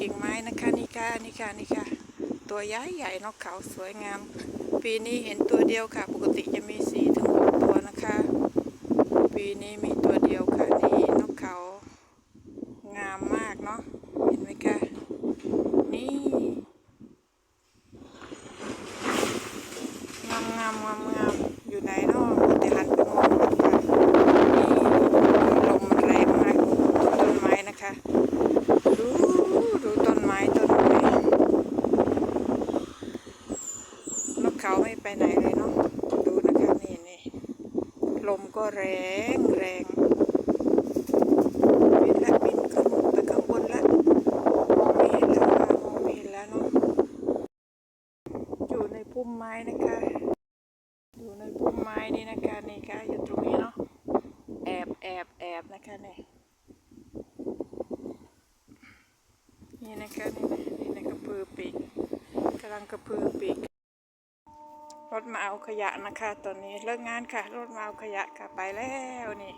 กิ่งไม้นะคะนี่ค่ะนี่ค่ะนี่ค่ะ ตัวใหญ่ใหญ่นกเขาสวยงาม ปีนี้เห็นตัวเดียวค่ะ ปกติจะมีสี่ถึงหกตัวนะคะ ปีนี้มีตัวเดียวค่ะนี่นกเขางามมากเนาะเห็นไหมคะนี่งามงามงามงามอยู่ไหนเนาะแต่หันไปมองค่ะนี่ลมมันแรงมากดูต้นไม้นะคะ ดูดูต้นไม้ต้นไม้นก เขาไม่ไปไหนเลยเนาะดูนะคะนี่นี่ลมก็แรงแรงบินละบินขึ้นไปข้างบนละมองไม่เห็นแล้วค่ะมองไม่เห็นแล้วเนาะอยู่ในพุ่มไม้นะคะอยู่ในพุ่มไม้นี่นะคะนี่ค่ะอยู่ตรงนี้เนาะแอบแอบแอบนะคะนี่นี่นะคะนี่นะนี่นะกระพือปีกกำลังกระพือปีก มาเอาขยะนะคะ ตอนนี้เลิกงานค่ะ รถมาเอาขยะค่ะไปแล้วนี่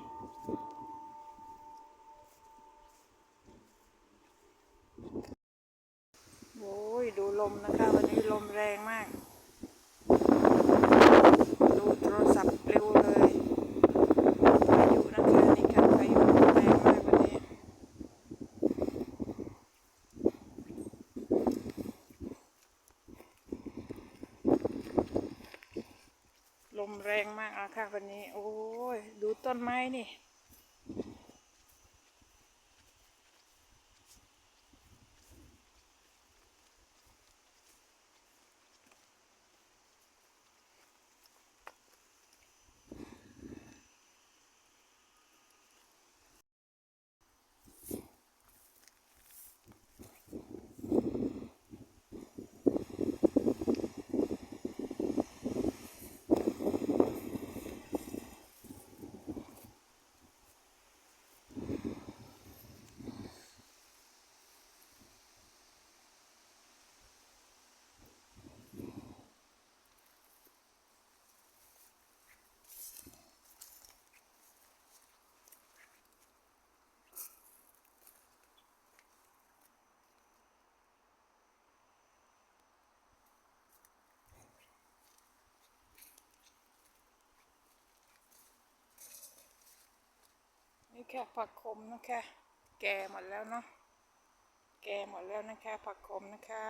โอ้ยดูลมนะคะ วันนี้ลมแรงมาก ดูโทรศัพท์เร็วเลยพายุนะคะนี่ค่ะพายุแรงมากวันนี้ ลมแรงมากอะค่ะวันนี้ โอ้ย ดูต้นไม้นี่ นี่แค่ผักขมนะคะ แก่หมดแล้วเนาะ แก่หมดแล้วนะคะ ผักขมนะคะ